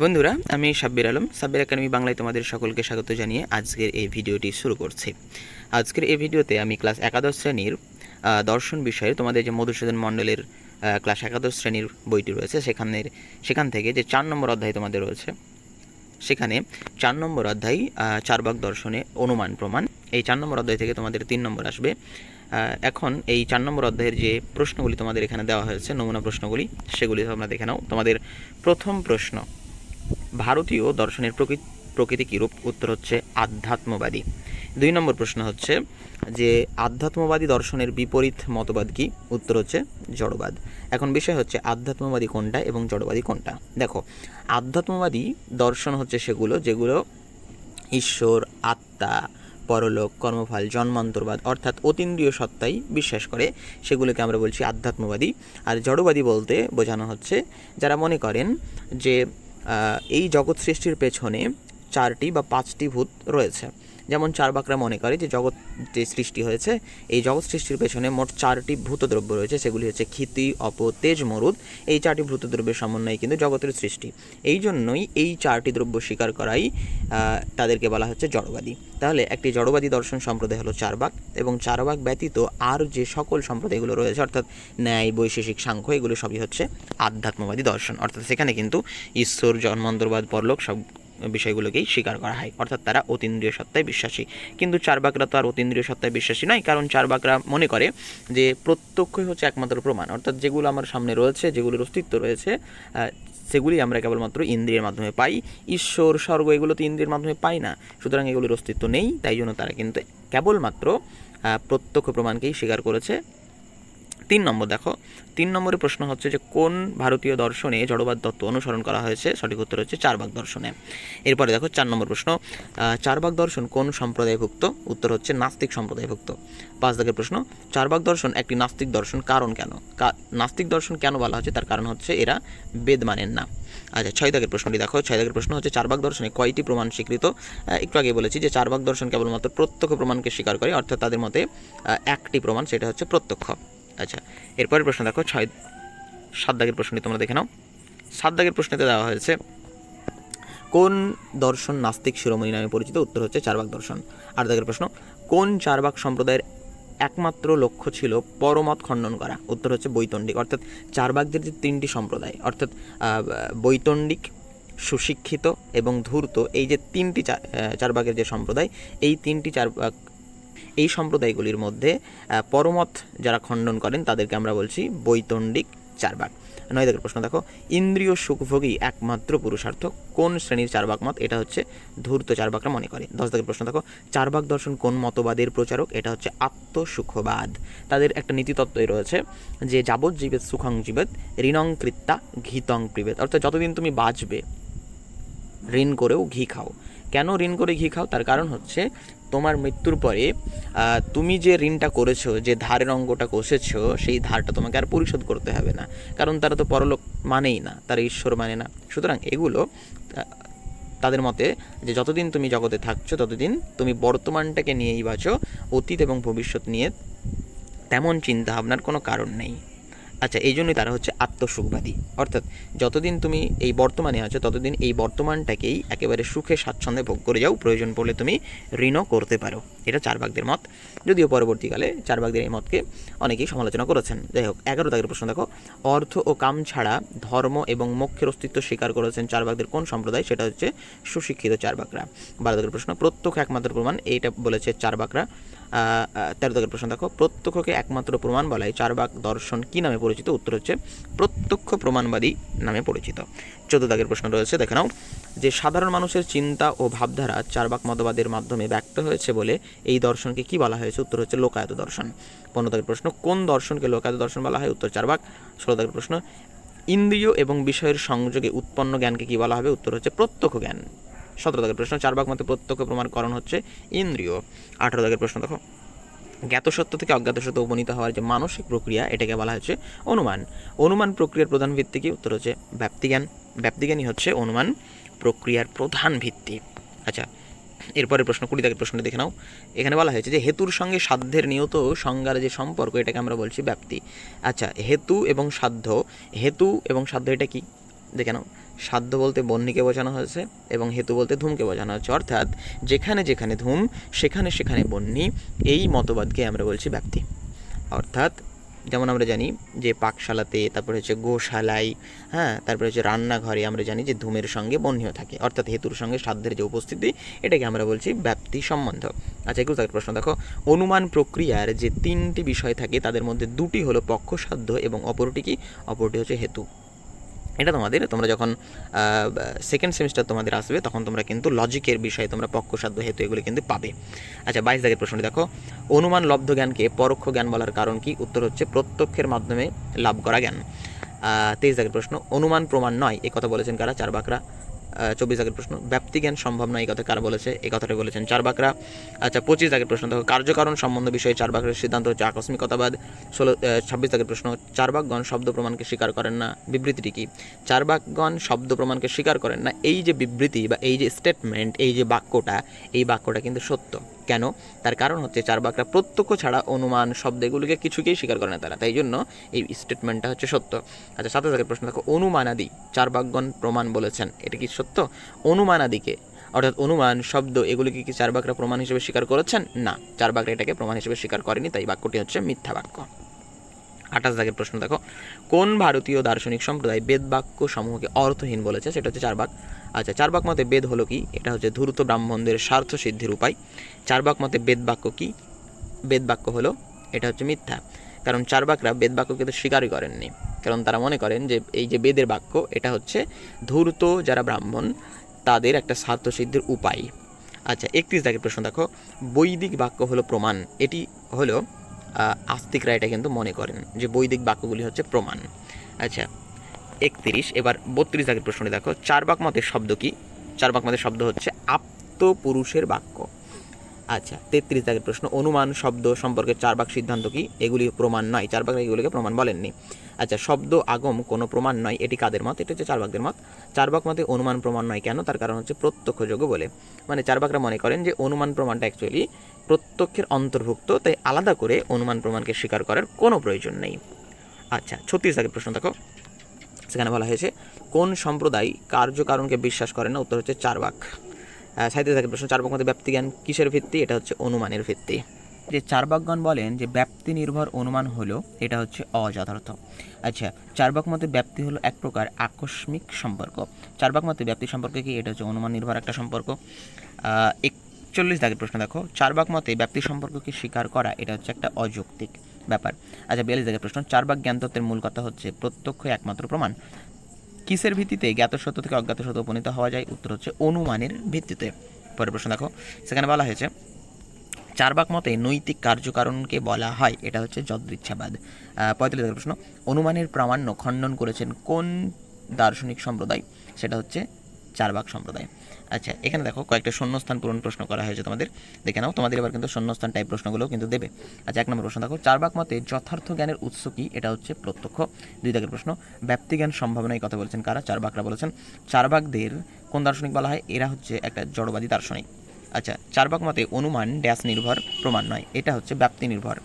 বন্ধুরা, আমি সাব্বির আলম। সাব্বির একাডেমি বাংলায় তোমাদের সকলকে স্বাগত জানিয়ে আজকের এই ভিডিওটি শুরু করছি। আজকের এই ভিডিওতে আমি ক্লাস একাদশ শ্রেণির দর্শন বিষয়ে তোমাদের যে মধুসূদন মণ্ডলের ক্লাস একাদশ শ্রেণির বইটি রয়েছে, সেখানের, সেখান থেকে যে চার নম্বর অধ্যায় তোমাদের রয়েছে, সেখানে চার নম্বর অধ্যায় চারবাক দর্শনে অনুমান প্রমাণ। এই চার নম্বর অধ্যায় থেকে তোমাদের তিন নম্বর আসবে। এখন এই চার নম্বর অধ্যায়ের যে প্রশ্নগুলি তোমাদের এখানে দেওয়া হয়েছে, নমুনা প্রশ্নগুলি, সেগুলি তোমরা দেখে নাও। তোমাদের প্রথম প্রশ্ন ভারতীয় দর্শনের প্রকৃতি প্রকৃতি কীরূপ? উত্তর হচ্ছে আধ্যাত্মবাদী। দুই নম্বর প্রশ্ন হচ্ছে যে আধ্যাত্মবাদী দর্শনের বিপরীত মতবাদ কি? উত্তর হচ্ছে জড়বাদ। এখন বিষয় হচ্ছে আধ্যাত্মবাদী কোনটা এবং জড়বাদী কোনটা? দেখো, আধ্যাত্মবাদী দর্শন হচ্ছে সেগুলো যেগুলো ঈশ্বর, আত্মা, পরলোক, কর্মফল, জন্মান্তরবাদ অর্থাৎ অতীন্দ্রিয় সত্তাই বিশ্বাস করে, সেগুলোকে আমরা বলছি আধ্যাত্মবাদী। আর জড়বাদী বলতে বোঝানো হচ্ছে যারা মনে করেন যে এই জগৎ সৃষ্টির পেছনে চারটি বা পাঁচটি ভূত রয়েছে। যেমন চারবাকরা মনে করে যে জগৎ যে সৃষ্টি হয়েছে, এই জগৎ সৃষ্টির পেছনে মোট চারটি ভূতদ্রব্য রয়েছে। সেগুলি হচ্ছে ক্ষিতি, অপ, তেজ, মরুদ। এই চারটি ভূতদ্রব্যের সমন্বয়ে কিন্তু জগতের সৃষ্টি। এই জন্যই এই চারটি দ্রব্য স্বীকার করাই তাদেরকে বলা হচ্ছে জড়বাদী। তাহলে একটি জড়বাদী দর্শন সম্প্রদায় হলো চারবাক এবং চারবাক ব্যতীত আর যে সকল সম্প্রদায়গুলো রয়েছে, অর্থাৎ ন্যায়, বৈশেষিক, সাংখ্য, এগুলো সবই হচ্ছে আধ্যাত্মবাদী দর্শন। অর্থাৎ সেখানে কিন্তু ঈশ্বর জন্মান্তরবাদ পরলোক সব বিষয়গুলোকেই স্বীকার করা হয়। অর্থাৎ তারা অতীন্দ্রিয় সত্তায় বিশ্বাসী। কিন্তু চারবাকরা তো আর অতীন্দ্রিয় সত্তায় বিশ্বাসী নয়, কারণ চারবাকরা মনে করে যে প্রত্যক্ষই হচ্ছে একমাত্র প্রমাণ। অর্থাৎ যেগুলো আমার সামনে রয়েছে, যেগুলোর অস্তিত্ব রয়েছে সেগুলি আমরা কেবলমাত্র ইন্দ্রিয়ের মাধ্যমে পাই। ঈশ্বর, স্বর্গ, এগুলো তো ইন্দ্রিয়ের মাধ্যমে পাই না। সুতরাং এগুলোর অস্তিত্ব নেই, তাই জন্য তারা কিন্তু কেবলমাত্র প্রত্যক্ষ প্রমাণকেই স্বীকার করেছে। তিন নম্বর দেখো। তিন নম্বরের প্রশ্ন হচ্ছে যে কোন ভারতীয় দর্শনে জড়বাদ তত্ত্ব অনুসরণ করা হয়েছে? সঠিক উত্তর হচ্ছে চারবাক দর্শনে। এরপরে দেখো চার নম্বর প্রশ্ন। আহ, চারবাক দর্শন কোন সম্প্রদায়ভুক্ত? উত্তর হচ্ছে নাস্তিক সম্প্রদায়ভুক্ত। পাঁচ দাগের প্রশ্ন। চারবাক দর্শন একটি নাস্তিক দর্শন কারণ কেন? নাস্তিক দর্শন কেন বলা হচ্ছে? তার কারণ হচ্ছে এরা বেদ মানেন না। আচ্ছা ছয় দাগের প্রশ্নটি দেখো। ছয় দাগের প্রশ্ন হচ্ছে চারবাক দর্শনে কয়টি প্রমাণ স্বীকৃত? একটু আগে বলেছি যে চারবাক দর্শন কেবলমাত্র প্রত্যক্ষ প্রমাণকে স্বীকার করে অর্থাৎ তাদের মতে একটি প্রমাণ সেটা হচ্ছে প্রত্যক্ষ। আচ্ছা এরপরের প্রশ্ন দেখো, ছয়, সাত দাগের প্রশ্নটি তোমরা দেখে নাও। সাত দাগের প্রশ্নতে দেওয়া হয়েছে, কোন দর্শন নাস্তিক শিরোমণি নামে পরিচিত? উত্তর হচ্ছে চারবাক দর্শন। আট দাগের প্রশ্ন, কোন চারবাক সম্প্রদায়ের একমাত্র লক্ষ্য ছিল পরমত খণ্ডন করা? উত্তর হচ্ছে বৈতণ্ডিক। অর্থাৎ চারবাকদের যে তিনটি সম্প্রদায়, অর্থাৎ বৈতণ্ডিক, সুশিক্ষিত এবং ধূর্ত, এই যে তিনটি চারবাকের যে সম্প্রদায়, এই তিনটি চারবাক এই সম্প্রদায়গুলির মধ্যে পরমত যারা খণ্ডন করেন, তাদেরকে আমরা বলছি বৈতণ্ডিক চারবাক। নয় দাগের প্রশ্ন দেখো, ইন্দ্রিয় সুখভোগী একমাত্র পুরুষার্থ, কোন শ্রেণির চারবাক মত? এটা হচ্ছে ধূর্ত চারবাকরা মনে করে। দশ দাগের প্রশ্ন দেখো, চারবাক দর্শন কোন মতবাদের প্রচারক? এটা হচ্ছে আত্মসুখবাদ। তাদের একটা নীতিতত্ত্বই রয়েছে যে যাবৎ জীবেত সুখং জীবেত ঋণং কৃত্তা ঘিতং প্রিবেদ অর্থাৎ যতদিন তুমি বাঁচবে, ঋণ করেও ঘি খাও। কেন ঋণ করে ঘি খাও? তার কারণ হচ্ছে তোমার মৃত্যুর পরে তুমি যে ঋণটা করেছ, যে ধারের অঙ্গটা কষেছো, সেই ধারটা তোমাকে আর পরিশোধ করতে হবে না। কারণ তারা তো পরলোক মানেই না, তারা ঈশ্বর মানে না। সুতরাং এগুলো তাদের মতে যে যতদিন তুমি জগতে থাকছো, ততদিন তুমি বর্তমানটাকে নিয়েই বাঁচো, অতীত এবং ভবিষ্যৎ নিয়ে তেমন চিন্তা ভাবনার কোনো কারণ নেই। আচ্ছা এই জন্যই তারা হচ্ছে আত্মসুখবাদী। অর্থাৎ যতদিন তুমি এই বর্তমানে আছো, ততদিন এই বর্তমানটাকেই একেবারে সুখে স্বাচ্ছন্দ্যে ভোগ করে যাও। প্রয়োজন পড়লে তুমি ঋণও করতে পারো। এটা চারবাগদের মত। যদিও পরবর্তীকালে চারবাগদের এই মতকে অনেকেই সমালোচনা করেছেন। যাই হোক, এগারো দাগের প্রশ্ন দেখো। অর্থ ও কাম ছাড়া ধর্ম এবং মোক্ষের অস্তিত্ব স্বীকার করেছেন চারবাগদের কোন সম্প্রদায়? সেটা হচ্ছে সুশিক্ষিত চারবাকরা বারো দাগের প্রশ্ন, প্রত্যক্ষ একমাত্র প্রমাণ, এইটা বলেছে চারবাকরা তেরো দাগের প্রশ্ন দেখো, প্রত্যক্ষকে একমাত্র প্রমাণ বলায় চারবাক দর্শন কি নামে পরিচিত? উত্তর হচ্ছে প্রত্যক্ষ প্রমাণবাদী নামে পরিচিত। চোদ্দ দাগের প্রশ্ন রয়েছে, দেখে নাও। যে সাধারণ মানুষের চিন্তা ও ভাবধারা চারবাক মতবাদের মাধ্যমে ব্যক্ত হয়েছে বলে এই দর্শনকে কি বলা হয়েছে? উত্তর হচ্ছে লোকায়ত দর্শন। পনেরো দাগের প্রশ্ন, কোন দর্শনকে লোকায়ত দর্শন বলা হয়? উত্তর চারবাক। ষোলো দাগের প্রশ্ন, ইন্দ্রিয় এবং বিষয়ের সংযোগে উৎপন্ন জ্ঞানকে কি বলা হবে? উত্তর হচ্ছে প্রত্যক্ষ জ্ঞান। সতেরো দাগের প্রশ্ন চারবাক মতে প্রত্যক্ষ প্রমাণকরণ হচ্ছে ইন্দ্রিয়। আঠারো দাগের প্রশ্ন দেখো। জ্ঞাত সত্য থেকে অজ্ঞাত সত্য উপনীত হওয়ার যে মানসিক প্রক্রিয়া, এটাকে বলা হচ্ছে অনুমান। অনুমান প্রক্রিয়ার প্রধান ভিত্তি কি? উত্তর হচ্ছে ব্যাপ্তিজ্ঞান ব্যাপ্তিজ্ঞানই হচ্ছে অনুমান প্রক্রিয়ার প্রধান ভিত্তি। আচ্ছা এরপরে প্রশ্ন, কুড়ি দাগের প্রশ্নটা দেখে নাও। এখানে বলা হয়েছে যে হেতুর সঙ্গে সাধ্যের নিয়ত সংজ্ঞার যে সম্পর্ক, এটাকে আমরা বলছি ব্যাপ্তি আচ্ছা হেতু এবং সাধ্য। হেতু এবং সাধ্য এটা কি? দেখে নাও। সাধ্য বলতে বহ্নিকে বোঝানো হয়েছে এবং হেতু বলতে ধূমকে বোঝানো হচ্ছে অর্থাৎ যেখানে যেখানে ধূম, সেখানে সেখানে বহ্নি এই মতবাদকে আমরা বলছি ব্যাপ্তি। অর্থাৎ যেমন আমরা জানি যে পাকশালাতে, তারপরে হচ্ছে গোশালায় হ্যাঁ তারপরে হচ্ছে রান্নাঘরে আমরা জানি যে ধূমের সঙ্গে বহ্নিও থাকে। অর্থাৎ হেতুর সঙ্গে সাধ্যের যে উপস্থিতি, এটাকে আমরা বলছি ব্যাপ্তি সম্বন্ধ আচ্ছা একটু তার প্রশ্ন। দেখো, অনুমান প্রক্রিয়ার যে তিনটি বিষয় থাকে, তাদের মধ্যে দুটি হলো পক্ষসাধ্য এবং অপরটি কি? অপরটি হচ্ছে হেতু। এটা তোমাদের, তোমরা যখন সেকেন্ড সেমিস্টার তোমাদের আসবে, তখন তোমরা কিন্তু লজিকের বিষয়ে তোমরা পক্ষসাধ্য হেতু এগুলো কিন্তু পাবে। আচ্ছা বাইশ দাগের প্রশ্নটি দেখো। অনুমান লব্ধ জ্ঞানকে পরোক্ষ জ্ঞান বলার কারণ কি? উত্তর হচ্ছে প্রত্যক্ষের মাধ্যমে লাভ করা জ্ঞান। তেইশ দাগের প্রশ্ন, অনুমান প্রমাণ নয়, এ কথা বলেছেন কারা? চার বাকরা চব্বিশ আগের প্রশ্ন, ব্যাপ্তি জ্ঞান সম্ভব নয় এই কথা কারা বলেছে? এই কথাটা বলেছেন চার বাকরা আচ্ছা পঁচিশ আগের প্রশ্ন, দেখো, কার্যকারণ সম্বন্ধ বিষয়ে চার বাকরের সিদ্ধান্ত হচ্ছে আকস্মিকতাবাদ। ষোলো ছাব্বিশ আগের প্রশ্ন চারবাকগণ শব্দ প্রমাণকে স্বীকার করেন না, বিবৃতিটি কি? চারবাকগণ শব্দ প্রমাণকে স্বীকার করেন না, এই যে বিবৃতি বা এই যে স্টেটমেন্ট এই যে বাক্যটা, এই বাক্যটা কিন্তু সত্য। কেন? তার কারণ হচ্ছে চারবাকরা প্রত্যক্ষ ছাড়া অনুমান শব্দ এগুলিকে কিছুকেই স্বীকার করে না তারা। তাই জন্য এই স্টেটমেন্টটা হচ্ছে সত্য। আচ্ছা সাথে সাথে প্রশ্ন দেখো, অনুমানাদি, চারবাকগণ প্রমাণ বলেছেন, এটা কি সত্য? অনুমানাদিকে, অর্থাৎ অনুমান, শব্দ, এগুলিকে কি চারবাকরা প্রমাণ হিসেবে স্বীকার করেছেন? না, চারবাকরা এটাকে প্রমাণ হিসেবে স্বীকার করেনি, তাই বাক্যটি হচ্ছে মিথ্যা বাক্য। আঠাশ দাগের প্রশ্ন দেখো, কোন ভারতীয় দার্শনিক সম্প্রদায় বেদ বাক্য সমূহকে অর্থহীন বলেছে? সেটা হচ্ছে চারবাক। আচ্ছা চারবাক মতে বেদ হলো কি? এটা হচ্ছে ধূর্ত ব্রাহ্মণদের স্বার্থ সিদ্ধির উপায়। চারবাক মতে বেদ বাক্য কি? বেদ বাক্য হলো, এটা হচ্ছে মিথ্যা। কারণ চারবাকরা বেদ বাক্যকে তো স্বীকারই করেননি। কারণ তারা মনে করেন যে এই যে বেদের বাক্য, এটা হচ্ছে ধূর্ত যারা ব্রাহ্মণ, তাদের একটা স্বার্থ সিদ্ধির উপায়। আচ্ছা একত্রিশ দাগের প্রশ্ন দেখো। বৈদিক বাক্য হলো প্রমাণ। এটি হলো আস্তিকরা এটা কিন্তু মনে করেন যে বৈদিক বাক্যগুলি হচ্ছে প্রমাণ। আচ্ছা একত্রিশ, এবার বত্রিশ দাগের প্রশ্নটি দেখো। চারবাক মতের শব্দ কি? চারবাক মতের শব্দ হচ্ছে আপ্ত পুরুষের বাক্য। আচ্ছা তেত্রিশ দাগের প্রশ্ন, অনুমান শব্দ সম্পর্কে চার বাক সিদ্ধান্ত কি? এগুলি প্রমাণ নয়। চারবাক এগুলিকে প্রমাণ বলেননি। আচ্ছা শব্দ আগম কোনো প্রমাণ নয়। এটি কাদের মত? এটা হচ্ছে চার চারবাকদের মত। চারবাক মতে অনুমান প্রমাণ নয় কেন? তার কারণ হচ্ছে প্রত্যক্ষযোগ্য বলে। মানে চারবাকরা মনে করেন যে অনুমান প্রমাণটা অ্যাকচুয়ালি প্রত্যক্ষের অন্তর্ভুক্ত, তাই আলাদা করে অনুমান প্রমাণকে স্বীকার করার কোনো প্রয়োজন নেই। আচ্ছা ছত্রিশ দাগের প্রশ্ন দেখো। সেখানে বলা হয়েছে, কোন সম্প্রদায় কার্যকারণকে বিশ্বাস করে না? উত্তর হচ্ছে চারবাক। সাহিত্য থাকে প্রশ্ন, চারবাক মতে ব্যাপ্তি জ্ঞান কিসের ভিত্তি? এটা হচ্ছে অনুমানের ভিত্তি। যে চারবাকগণ বলেন যে ব্যাপ্তি নির্ভর অনুমান হলো, এটা হচ্ছে অযথার্থ। আচ্ছা চারবাক মতে ব্যাপ্তি হলো এক প্রকার আকস্মিক সম্পর্ক। চারবাক মতে ব্যাপ্তি সম্পর্কে কি? এটা হচ্ছে অনুমান নির্ভর একটা সম্পর্ক। একচল্লিশ দাগের প্রশ্ন দেখো। চারবাক মতে ব্যাপ্তি সম্পর্ককে স্বীকার করা, এটা হচ্ছে একটা অযৌক্তিক। ব্যাপার। আচ্ছা বিয়াল্লিশ দাগের প্রশ্ন চারবাক জ্ঞানতত্ত্বের মূল কথা হচ্ছে, প্রত্যক্ষ একমাত্র প্রমাণ। কিসের ভিত্তিতে জ্ঞাত সত্য থেকে অজ্ঞাত সত্য উপনীত হওয়া যায়? উত্তর হচ্ছে, অনুমানের ভিত্তিতে। পরের প্রশ্ন দেখো, সেখানে বলা হয়েছে চারবাক মতে নৈতিক কার্যকারণকে বলা হয়। এটা হচ্ছে যদৃচ্ছাবাদ পঁয়তাল্লিশ প্রশ্ন, অনুমানের প্রামাণ্য খণ্ডন করেছেন কোন দার্শনিক সম্প্রদায়? সেটা হচ্ছে চারবাক সম্প্রদায়। আচ্ছা এখানে দেখো কয়েকটা শূন্যস্থান পূরণ প্রশ্ন করা হয়েছে তোমাদের। দেখে নাও, তোমাদের এবার কিন্তু শূন্যস্থান টাইপ প্রশ্নগুলো কিন্তু দেবে। আচ্ছা এক নম্বর প্রশ্ন, দেখো চারবাক মতে যথার্থ জ্ঞানের উৎস কি? এটা হচ্ছে প্রত্যক্ষ। দুই দাগের প্রশ্ন, ব্যাপ্তি জ্ঞান সম্ভাবনায় কথা বলেছেন কারা? চারবাকরা বলেছেন চারবাকদের কোন দার্শনিক বলা হয়? এরা হচ্ছে একটা জড়বাদী দার্শনিক। আচ্ছা চারবাক মতে অনুমান ড্যাশ নির্ভর, প্রমাণ নয়। এটা হচ্ছে ব্যাপ্তি নির্ভর,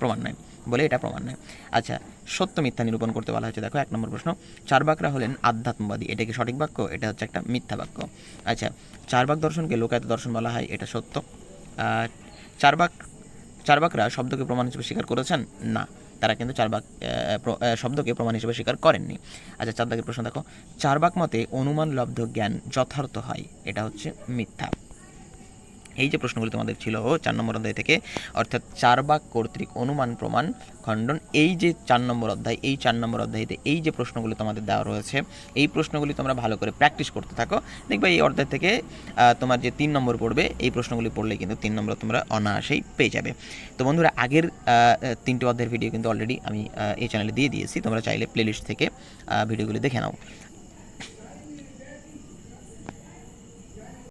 প্রমাণ নয়। বলে এটা প্রমাণ নয়। আচ্ছা সত্য মিথ্যা নিরূপণ করতে বলা হয়েছে। দেখো, এক নম্বর প্রশ্ন। চারবাকরা হলেন আধ্যাত্মবাদী। এটা কি সঠিক বাক্য? এটা হচ্ছে একটা মিথ্যা বাক্য। আচ্ছা চারবাক দর্শনকে লোকায়ত দর্শন বলা হয়, এটা সত্য। চারবাক, চারবাকরা শব্দকে প্রমাণ হিসেবে স্বীকার করেছেন? না। তারা কিন্তু চারবাক শব্দকে প্রমাণ হিসেবে স্বীকার করেননি। আচ্ছা চার দাগের প্রশ্ন দেখো। চারবাক মতে অনুমান, লব্ধ, জ্ঞান যথার্থ হয়। এটা হচ্ছে মিথ্যা। এই যে প্রশ্নগুলি তোমাদের ছিল চার নম্বর অধ্যায় থেকে, অর্থাৎ চারবাক কর্তৃক অনুমান প্রমাণ খণ্ডন, এই যে চার নম্বর অধ্যায়, এই চার নম্বর অধ্যায়তে এই যে প্রশ্নগুলি তোমাদের দেওয়া রয়েছে, এই প্রশ্নগুলি তোমরা ভালো করে প্র্যাকটিস করতে থাকো। দেখবে এই অধ্যায় থেকে তোমার যে তিন নম্বর পড়বে, এই প্রশ্নগুলি পড়লে কিন্তু তিন নম্বর তোমরা অনায়াসেই পেয়ে যাবে। তো বন্ধুরা, আগের তিনটে অধ্যায়ের ভিডিও কিন্তু অলরেডি আমি এই চ্যানেলে দিয়ে দিয়েছি, তোমরা চাইলে প্লেলিস্ট থেকে ভিডিওগুলি দেখে নাও।